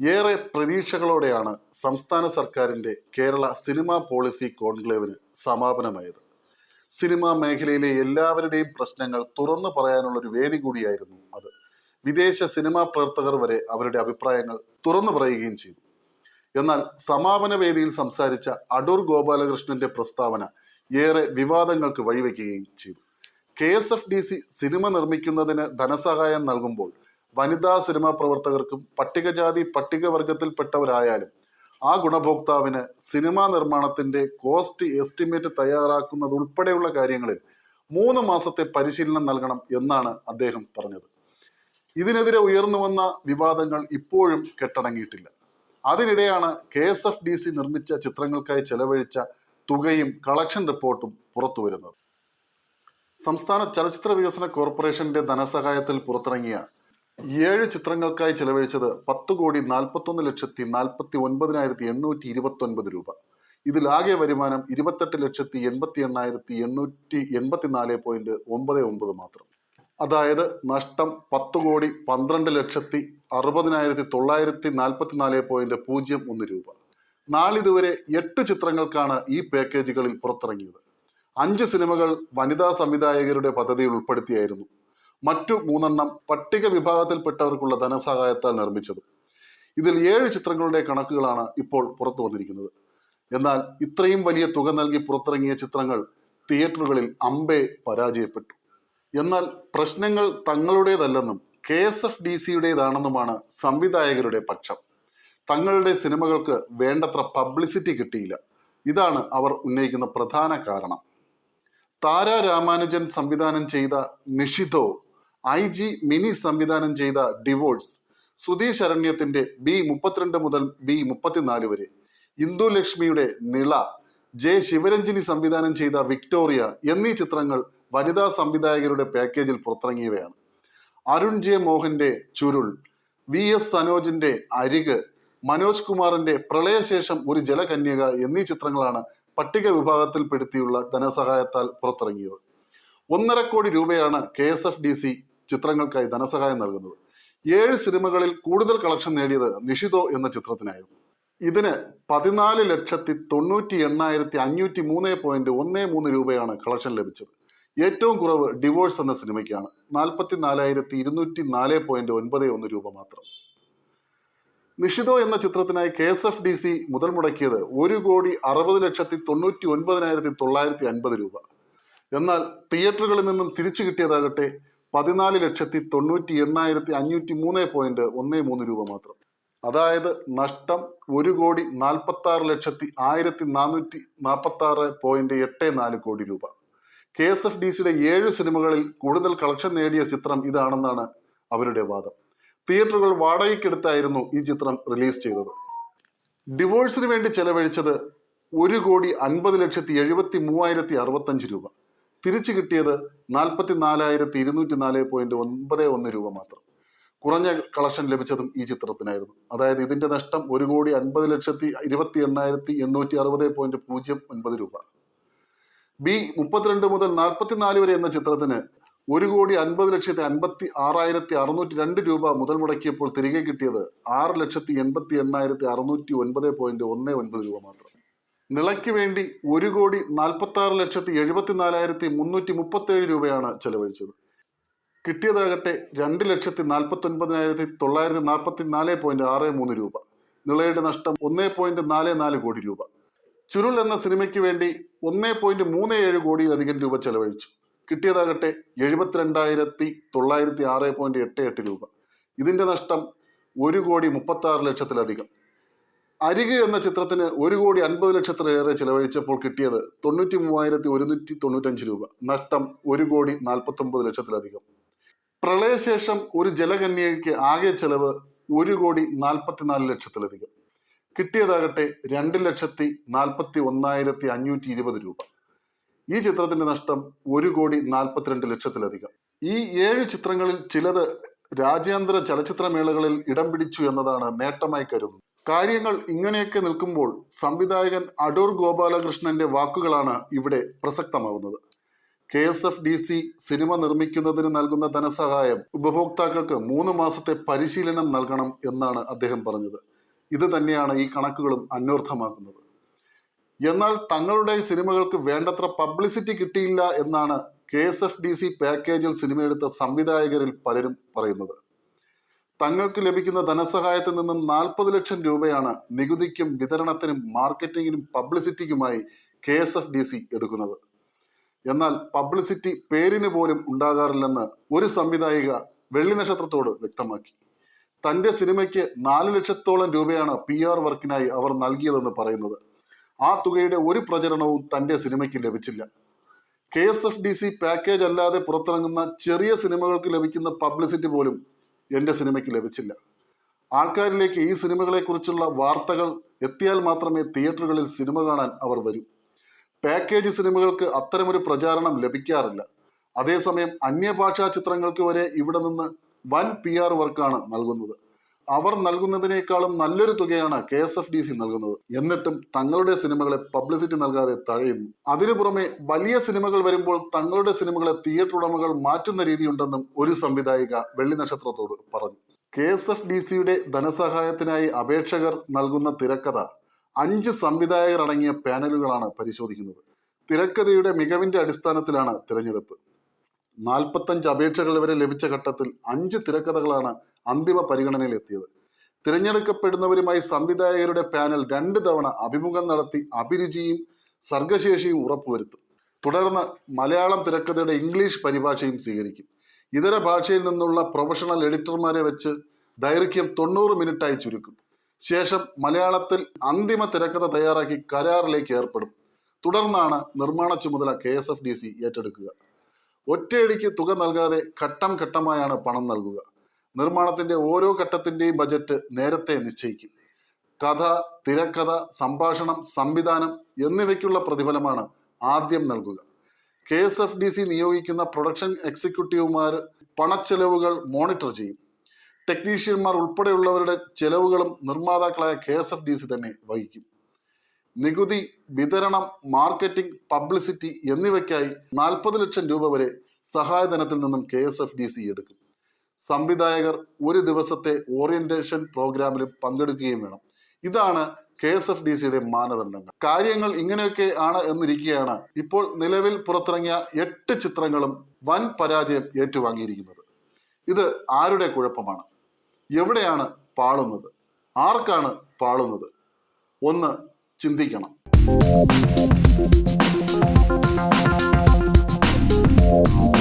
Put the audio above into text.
ഏറെ പ്രതീക്ഷകളോടെയാണ് സംസ്ഥാന സർക്കാരിന്റെ കേരള സിനിമാ പോളിസി കോൺക്ലേവിന് സമാപനമായത്. സിനിമാ മേഖലയിലെ എല്ലാവരുടെയും പ്രശ്നങ്ങൾ തുറന്നു പറയാനുള്ള ഒരു വേദി കൂടിയായിരുന്നു അത്. വിദേശ സിനിമാ പ്രവർത്തകർ വരെ അവരുടെ അഭിപ്രായങ്ങൾ തുറന്നു പറയുകയും ചെയ്തു. എന്നാൽ സമാപന വേദിയിൽ സംസാരിച്ച അടൂർ ഗോപാലകൃഷ്ണന്റെ പ്രസ്താവന ഏറെ വിവാദങ്ങൾക്ക് വഴിവെക്കുകയും ചെയ്തു. K S F D C cinema നിർമ്മിക്കുന്നതിന് ധനസഹായം നൽകുമ്പോൾ വനിതാ സിനിമാ പ്രവർത്തകർക്കും പട്ടികജാതി പട്ടികവർഗത്തിൽപ്പെട്ടവരായാലും ആ ഗുണഭോക്താവിന് സിനിമാ നിർമ്മാണത്തിന്റെ കോസ്റ്റ് എസ്റ്റിമേറ്റ് തയ്യാറാക്കുന്നത് ഉൾപ്പെടെയുള്ള കാര്യങ്ങളിൽ മൂന്ന് മാസത്തെ പരിശീലനം നൽകണം എന്നാണ് അദ്ദേഹം പറഞ്ഞത്. ഇതിനെതിരെ ഉയർന്നു വന്ന വിവാദങ്ങൾ ഇപ്പോഴും കെട്ടടങ്ങിയിട്ടില്ല. അതിനിടെയാണ് K S F D C നിർമ്മിച്ച ചിത്രങ്ങൾക്കായി ചെലവഴിച്ച തുകയും കളക്ഷൻ റിപ്പോർട്ടും പുറത്തു വരുന്നത്. സംസ്ഥാന ചലച്ചിത്ര വികസന കോർപ്പറേഷന്റെ ധനസഹായത്തിൽ പുറത്തിറങ്ങിയ ഏഴ് ചിത്രങ്ങൾക്കായി ചെലവഴിച്ചത് പത്ത് കോടി നാൽപ്പത്തൊന്ന് ലക്ഷത്തി നാൽപ്പത്തി ഒൻപതിനായിരത്തി എണ്ണൂറ്റി ഇരുപത്തി ഒൻപത് രൂപ ഇതിലാകെ വരുമാനം ഇരുപത്തെട്ട് ലക്ഷത്തി എൺപത്തി എണ്ണായിരത്തി എണ്ണൂറ്റി എൺപത്തിനാല് പോയിന്റ് ഒമ്പത് ഒമ്പത് മാത്രം. അതായത് നഷ്ടം പത്ത് കോടി പന്ത്രണ്ട് ലക്ഷത്തി അറുപതിനായിരത്തി തൊള്ളായിരത്തി നാൽപ്പത്തി നാല് പോയിന്റ് പൂജ്യം ഒന്ന് രൂപ. നാളിതുവരെ എട്ട് ചിത്രങ്ങൾക്കാണ് ഈ പാക്കേജുകളിൽ പുറത്തിറങ്ങിയത്. അഞ്ച് സിനിമകൾ വനിതാ സംവിധായകരുടെ പദ്ധതിയിൽ ഉൾപ്പെടുത്തിയായിരുന്നു. മറ്റു മൂന്നെണ്ണം പട്ടിക വിഭാഗത്തിൽപ്പെട്ടവർക്കുള്ള ധനസഹായത്താൽ നിർമ്മിച്ചത്. ഇതിൽ ഏഴ് ചിത്രങ്ങളുടെ കണക്കുകളാണ് ഇപ്പോൾ പുറത്തു വന്നിരിക്കുന്നത്. എന്നാൽ ഇത്രയും വലിയ തുക നൽകി പുറത്തിറങ്ങിയ ചിത്രങ്ങൾ തിയേറ്ററുകളിൽ അമ്പെ പരാജയപ്പെട്ടു. എന്നാൽ പ്രശ്നങ്ങൾ തങ്ങളുടേതല്ലെന്നും കെ എസ് എഫ് ഡി സിയുടേതാണെന്നുമാണ് സംവിധായകരുടെ പക്ഷം. തങ്ങളുടെ സിനിമകൾക്ക് വേണ്ടത്ര പബ്ലിസിറ്റി കിട്ടിയില്ല. ഇതാണ് അവർ ഉന്നയിക്കുന്ന പ്രധാന കാരണം. താര രാമാനുജൻ സംവിധാനം ചെയ്ത നിഷിതോ ഐ ജി മിനി സംവിധാനം ചെയ്ത ഡിവോഴ്സ് സുധീഷ് ശരണ്യത്തിന്റെ ബി മുപ്പത്തിരണ്ട് മുതൽ ബി മുപ്പത്തിനാല് വരെ. ഇന്ദു ലക്ഷ്മിയുടെ നിള ജെ ശിവരഞ്ജിനി സംവിധാനം ചെയ്ത വിക്ടോറിയ എന്നീ ചിത്രങ്ങൾ വനിതാ സംവിധായകരുടെ പാക്കേജിൽ പുറത്തിറങ്ങിയവയാണ്. അരുൺ ജെ മോഹന്റെ ചുരുൾ വി എസ് സനോജിന്റെ അരിക് മനോജ് കുമാറിന്റെ പ്രളയശേഷം ഒരു ജലകന്യക എന്നീ ചിത്രങ്ങളാണ് പട്ടിക വിഭാഗത്തിൽപ്പെടുത്തിയുള്ള ധനസഹായത്താൽ പുറത്തിറങ്ങിയത്. ഒന്നര കോടി രൂപയാണ് K S F D C ചിത്രങ്ങൾക്കായി ധനസഹായം നൽകുന്നത്. ഏഴ് സിനിമകളിൽ കൂടുതൽ കളക്ഷൻ നേടിയത് നിഷിതോ എന്ന ചിത്രത്തിനായിരുന്നു. ഇതിന് പതിനാല് ലക്ഷത്തി തൊണ്ണൂറ്റി എണ്ണായിരത്തി അഞ്ഞൂറ്റി മൂന്ന് പോയിന്റ് ഒന്ന് മൂന്ന് രൂപയാണ് കളക്ഷൻ ലഭിച്ചത്. ഏറ്റവും കുറവ് ഡിവോഴ്സ് എന്ന സിനിമയ്ക്കാണ്. നാൽപ്പത്തി നാലായിരത്തി ഇരുന്നൂറ്റി നാല് പോയിന്റ് ഒൻപത് ഒന്ന് രൂപ മാത്രം. നിഷിതോ എന്ന ചിത്രത്തിനായി K S F D C മുതൽ മുടക്കിയത് ഒരു കോടി അറുപത് ലക്ഷത്തി തൊണ്ണൂറ്റി ഒൻപതിനായിരത്തി തൊള്ളായിരത്തി അൻപത് രൂപ. എന്നാൽ തിയേറ്ററുകളിൽ നിന്നും തിരിച്ചു കിട്ടിയതാകട്ടെ പതിനാല് ലക്ഷത്തി തൊണ്ണൂറ്റി എണ്ണായിരത്തി അഞ്ഞൂറ്റി മൂന്ന് പോയിന്റ് ഒന്ന് മൂന്ന് രൂപ മാത്രം. അതായത് നഷ്ടം ഒരു കോടി നാൽപ്പത്തി ആറ് ലക്ഷത്തി ആയിരത്തി നാനൂറ്റി നാൽപ്പത്തി ആറ് പോയിന്റ് എട്ട് നാല് കോടി രൂപ. കെ എസ് എഫ് ഡി സിയുടെ ഏഴ് സിനിമകളിൽ കൂടുതൽ കളക്ഷൻ നേടിയ ചിത്രം ഇതാണെന്നാണ് അവരുടെ വാദം. തിയേറ്ററുകൾ വാടകയ്ക്കെടുത്തായിരുന്നു ഈ ചിത്രം റിലീസ് ചെയ്തത്. ഡിവോഴ്സിന് വേണ്ടി ചെലവഴിച്ചത് ഒരു കോടി അൻപത് ലക്ഷത്തി എഴുപത്തി മൂവായിരത്തി അറുപത്തഞ്ച് രൂപ. തിരിച്ചു കിട്ടിയത് നാൽപ്പത്തി നാലായിരത്തി ഇരുന്നൂറ്റി നാല് പോയിന്റ് ഒൻപത് ഒന്ന് രൂപ മാത്രം. കുറഞ്ഞ കളക്ഷൻ ലഭിച്ചതും ഈ ചിത്രത്തിനായിരുന്നു. അതായത് ഇതിന്റെ നഷ്ടം ഒരു കോടി അൻപത് ലക്ഷത്തി ഇരുപത്തി എണ്ണായിരത്തി എണ്ണൂറ്റി അറുപത് പോയിന്റ് പൂജ്യം ഒൻപത് രൂപ. ബി മുപ്പത്തിരണ്ട് മുതൽ നാൽപ്പത്തിനാല് വരെ എന്ന ചിത്രത്തിന് ഒരു കോടി അൻപത് ലക്ഷത്തി അൻപത്തി ആറായിരത്തി അറുന്നൂറ്റി രണ്ട് രൂപ മുതൽ മുടക്കിയപ്പോൾ തിരികെ കിട്ടിയത് ആറ് ലക്ഷത്തി എൺപത്തി എണ്ണായിരത്തി അറുന്നൂറ്റി ഒൻപത് പോയിന്റ് ഒന്ന് ഒൻപത് രൂപ മാത്രം. നിളയ്ക്ക് വേണ്ടി ഒരു കോടി നാൽപ്പത്തി ആറ് ലക്ഷത്തി എഴുപത്തി നാലായിരത്തി മുന്നൂറ്റി മുപ്പത്തി ഏഴ് രൂപയാണ് ചെലവഴിച്ചത്. കിട്ടിയതാകട്ടെ രണ്ട് ലക്ഷത്തി നാൽപ്പത്തി ഒൻപതിനായിരത്തി തൊള്ളായിരത്തി നാൽപ്പത്തി നാല് പോയിന്റ് ആറ് മൂന്ന് രൂപ. നിളയുടെ നഷ്ടം ഒന്നേ പോയിന്റ് നാല് നാല് കോടി രൂപ. ചുരുൾ എന്ന സിനിമയ്ക്ക് വേണ്ടി ഒന്നേ പോയിന്റ് മൂന്ന് ഏഴ് കോടിയിലധികം രൂപ ചെലവഴിച്ചു. കിട്ടിയതാകട്ടെ എഴുപത്തിരണ്ടായിരത്തി തൊള്ളായിരത്തി ആറ് പോയിന്റ് എട്ട് എട്ട് രൂപ. ഇതിന്റെ നഷ്ടം ഒരു കോടി മുപ്പത്തി ആറ് ലക്ഷത്തിലധികം. അരികെ എന്ന ചിത്രത്തിന് ഒരു കോടി അൻപത് ലക്ഷത്തിലേറെ ചിലവഴിച്ചപ്പോൾ കിട്ടിയത് തൊണ്ണൂറ്റി മൂവായിരത്തി ഒരുന്നൂറ്റി തൊണ്ണൂറ്റഞ്ച് രൂപ. നഷ്ടം ഒരു കോടി നാൽപ്പത്തി ഒമ്പത് ലക്ഷത്തിലധികം. പ്രളയശേഷം ഒരു ജലകന്യകയ്ക്ക് ആകെ ചെലവ് ഒരു കോടി നാൽപ്പത്തിനാല് ലക്ഷത്തിലധികം. കിട്ടിയതാകട്ടെ രണ്ട് ലക്ഷത്തി നാൽപ്പത്തി ഒന്നായിരത്തി അഞ്ഞൂറ്റി ഇരുപത് രൂപ. ഈ ചിത്രത്തിന്റെ നഷ്ടം ഒരു കോടി നാൽപ്പത്തിരണ്ട് ലക്ഷത്തിലധികം. ഈ ഏഴ് ചിത്രങ്ങളിൽ ചിലത് രാജ്യാന്തര ചലച്ചിത്രമേളകളിൽ ഇടം പിടിച്ചു എന്നതാണ് നേട്ടമായി കരുതുന്നത്. കാര്യങ്ങൾ ഇങ്ങനെയൊക്കെ നിൽക്കുമ്പോൾ സംവിധായകൻ അടൂർ ഗോപാലകൃഷ്ണന്റെ വാക്കുകളാണ് ഇവിടെ പ്രസക്തമാകുന്നത് K S F D C cinema നിർമ്മിക്കുന്നതിന് നൽകുന്ന ധനസഹായം ഉപഭോക്താക്കൾക്ക് മൂന്ന് മാസത്തെ പരിശീലനം നൽകണം എന്നാണ് അദ്ദേഹം പറഞ്ഞത്. ഇത് തന്നെയാണ് ഈ കണക്കുകളും അന്വർത്ഥമാക്കുന്നത്. എന്നാൽ തങ്ങളുടെ സിനിമകൾക്ക് വേണ്ടത്ര പബ്ലിസിറ്റി കിട്ടിയില്ല എന്നാണ് K S F D C പാക്കേജിൽ സിനിമയെടുത്ത സംവിധായകരിൽ പലരും പറയുന്നത്. തങ്ങൾക്ക് ലഭിക്കുന്ന ധനസഹായത്തിൽ നിന്നും നാൽപ്പത് ലക്ഷം രൂപയാണ് നികുതിക്കും വിതരണത്തിനും മാർക്കറ്റിങ്ങിനും പബ്ലിസിറ്റിക്കുമായി K S F D C എടുക്കുന്നത്. എന്നാൽ പബ്ലിസിറ്റി പേരിന് പോലും ഉണ്ടാകാറില്ലെന്ന് ഒരു സംവിധായിക വെള്ളി നക്ഷത്രത്തോട് വ്യക്തമാക്കി. തന്റെ സിനിമയ്ക്ക് നാല് ലക്ഷത്തോളം രൂപയാണ് പി ആർ വർക്കിനായി അവർ നൽകിയതെന്ന് പറയുന്നത്. ആ തുകയുടെ ഒരു പ്രചരണവും തന്റെ സിനിമയ്ക്ക് ലഭിച്ചില്ല. K S F D C package അല്ലാതെ പുറത്തിറങ്ങുന്ന ചെറിയ സിനിമകൾക്ക് ലഭിക്കുന്ന പബ്ലിസിറ്റി പോലും എന്റെ സിനിമയ്ക്ക് ലഭിച്ചില്ല. ആൾക്കാരിലേക്ക് ഈ സിനിമകളെക്കുറിച്ചുള്ള വാർത്തകൾ എത്തിയാൽ മാത്രമേ തിയേറ്ററുകളിൽ സിനിമ കാണാൻ അവർ വരൂ. പാക്കേജ് സിനിമകൾക്ക് അത്തരമൊരു പ്രചാരണം ലഭിക്കാറില്ല. അതേസമയം അന്യഭാഷാ ചിത്രങ്ങൾക്ക് വരെ ഇവിടെ നിന്ന് വൻ പി ആർ വർക്കാണ് നൽകുന്നത്. അവർ നൽകുന്നതിനേക്കാളും നല്ലൊരു തുകയാണ് K S F D C നൽകുന്നത്. എന്നിട്ടും തങ്ങളുടെ സിനിമകളെ പബ്ലിസിറ്റി നൽകാതെ തഴയുന്നു. അതിനു പുറമെ വലിയ സിനിമകൾ വരുമ്പോൾ തങ്ങളുടെ സിനിമകളെ തിയേറ്റർ ഉടമകൾ മാറ്റുന്ന രീതിയുണ്ടെന്നും ഒരു സംവിധായിക വെള്ളി നക്ഷത്രത്തോട് പറഞ്ഞു. കെ എസ് എഫ് ഡി സിയുടെ ധനസഹായത്തിനായി അപേക്ഷകർ നൽകുന്ന തിരക്കഥ അഞ്ച് സംവിധായകർ അടങ്ങിയ പാനലുകളാണ് പരിശോധിക്കുന്നത്. തിരക്കഥയുടെ മികവിന്റെ അടിസ്ഥാനത്തിലാണ് തിരഞ്ഞെടുപ്പ്. നാൽപ്പത്തഞ്ച് അപേക്ഷകൾ വരെ ലഭിച്ച ഘട്ടത്തിൽ അഞ്ച് തിരക്കഥകളാണ് അന്തിമ പരിഗണനയിൽ എത്തിയത് തിരഞ്ഞെടുക്കപ്പെടുന്നവരുമായി സംവിധായകരുടെ പാനൽ രണ്ട് തവണ അഭിമുഖം നടത്തി അഭിരുചിയും സർഗശേഷിയും ഉറപ്പുവരുത്തും. തുടർന്ന് മലയാളം തിരക്കഥയുടെ ഇംഗ്ലീഷ് പരിഭാഷയും സ്വീകരിക്കും. ഇതര ഭാഷയിൽ നിന്നുള്ള പ്രൊഫഷണൽ എഡിറ്റർമാരെ വെച്ച് ദൈർഘ്യം തൊണ്ണൂറ് മിനിറ്റായി ചുരുക്കും. ശേഷം മലയാളത്തിൽ അന്തിമ തിരക്കഥ തയ്യാറാക്കി കരാറിലേക്ക് ഏർപ്പെടും. തുടർന്നാണ് നിർമ്മാണ ചുമതല കെ ഏറ്റെടുക്കുക. ഒറ്റയടിക്ക് തുക നൽകാതെ ഘട്ടം ഘട്ടമായാണ് പണം നൽകുക. നിർമ്മാണത്തിന്റെ ഓരോ ഘട്ടത്തിന്റെയും ബജറ്റ് നേരത്തെ നിശ്ചയിക്കും. കഥ തിരക്കഥ സംഭാഷണം സംവിധാനം എന്നിവയ്ക്കുള്ള പ്രതിഫലമാണ് ആദ്യം നൽകുക. K S F D C നിയോഗിക്കുന്ന production എക്സിക്യൂട്ടീവുമാർ പണച്ചെലവുകൾ മോണിറ്റർ ചെയ്യും. ടെക്നീഷ്യന്മാർ ഉൾപ്പെടെയുള്ളവരുടെ ചെലവുകളും നിർമ്മാതാക്കളായ K S F D C തന്നെ വഹിക്കും. നികുതി വിതരണം മാർക്കറ്റിംഗ് പബ്ലിസിറ്റി എന്നിവയ്ക്കായി നാൽപ്പത് ലക്ഷം രൂപ വരെ സഹായധനത്തിൽ നിന്നും K S F D C എടുക്കും. സംവിധായകർ ഒരു ദിവസത്തെ ഓറിയന്റേഷൻ പ്രോഗ്രാമിലും പങ്കെടുക്കുകയും വേണം. ഇതാണ് കെ എസ് എഫ് ഡി സിയുടെ മാനദണ്ഡങ്ങൾ. കാര്യങ്ങൾ ഇങ്ങനെയൊക്കെ ആണ് എന്നിരിക്കുകയാണ് ഇപ്പോൾ നിലവിൽ പുറത്തിറങ്ങിയ എട്ട് ചിത്രങ്ങളും വൻ പരാജയം ഏറ്റുവാങ്ങിയിരിക്കുന്നത്. ഇത് ആരുടെ കുഴപ്പമാണ്? എവിടെയാണ് പാളുന്നത്? ആർക്കാണ് പാളുന്നത്? ഒന്ന് ചിന്തിക്കണം Thank you.